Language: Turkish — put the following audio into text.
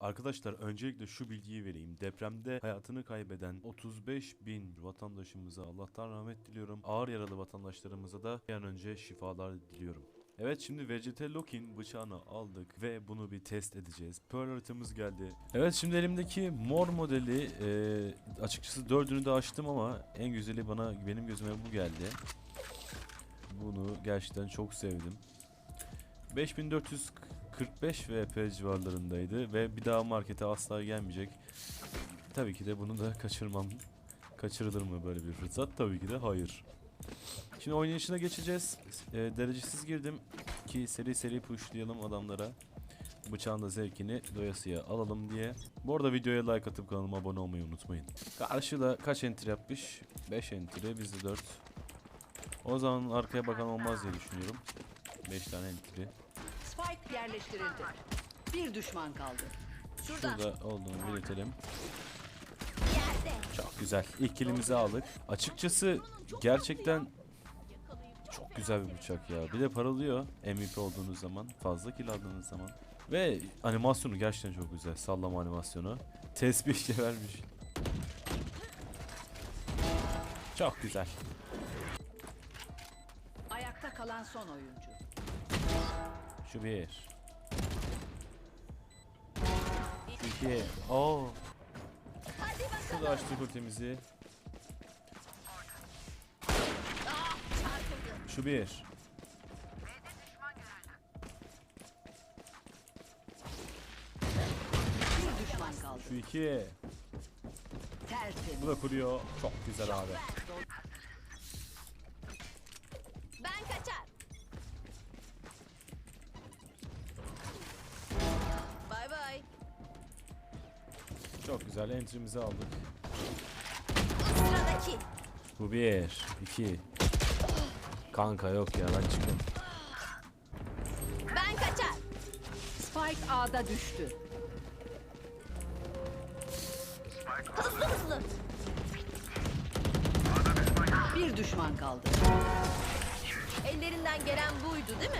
Arkadaşlar öncelikle şu bilgiyi vereyim. Depremde hayatını kaybeden 35 bin vatandaşımıza Allah'tan rahmet diliyorum. Ağır yaralı vatandaşlarımıza da bir an önce şifalar diliyorum. Evet şimdi VCT Lock'in bıçağını aldık ve bunu bir test edeceğiz. Pearl haritamız geldi. Evet şimdi elimdeki mor modeli e, açıkçası dördünü de açtım ama en güzeli bana benim gözüme bu geldi. Bunu gerçekten çok sevdim. 5445 VP civarlarındaydı ve bir daha markete asla gelmeyecek. Tabii ki de bunu da kaçırmam. Kaçırılır mı böyle bir fırsat? Tabii ki de hayır. Şimdi oynayışına geçeceğiz. E, derecesiz girdim ki seri seri pushlayalım adamlara. Bıçağın da zevkini doyasıya alalım diye. Bu arada videoya like atıp kanalıma abone olmayı unutmayın. Karşıda kaç enter yapmış? 5 enter, bizde 4. O zaman arkaya bakan olmaz diye düşünüyorum. 5 tane entry. Spike yerleştirildi. Bir düşman kaldı. Şurada. Şurada olduğunu belirtelim. Yerde. Çok güzel. İlk kilimizi aldık. Açıkçası gerçekten çok güzel bir bıçak ya. Bir de paralıyor MVP olduğunuz zaman. Fazla kill aldığınız zaman. Ve animasyonu gerçekten çok güzel. Sallama animasyonu. Tesbih de vermiş. Çok güzel. Ayakta kalan son oyuncu. Şu bir. Şu iki. Oo. Hadi bakalım. Şurada açtık ultimizi. Şu bir. Şu iki. Bu da kuruyor. Çok güzel abi. Ben kaçar. Çok güzel. Entry'mizi aldık. Sıradaki. Bu bir. iki. Kanka yok ya ben çıkın. Ben kaçar. Spike A'da düştü. Hızlı hızlı. Bir düşman kaldı. Ellerinden gelen buydu değil mi?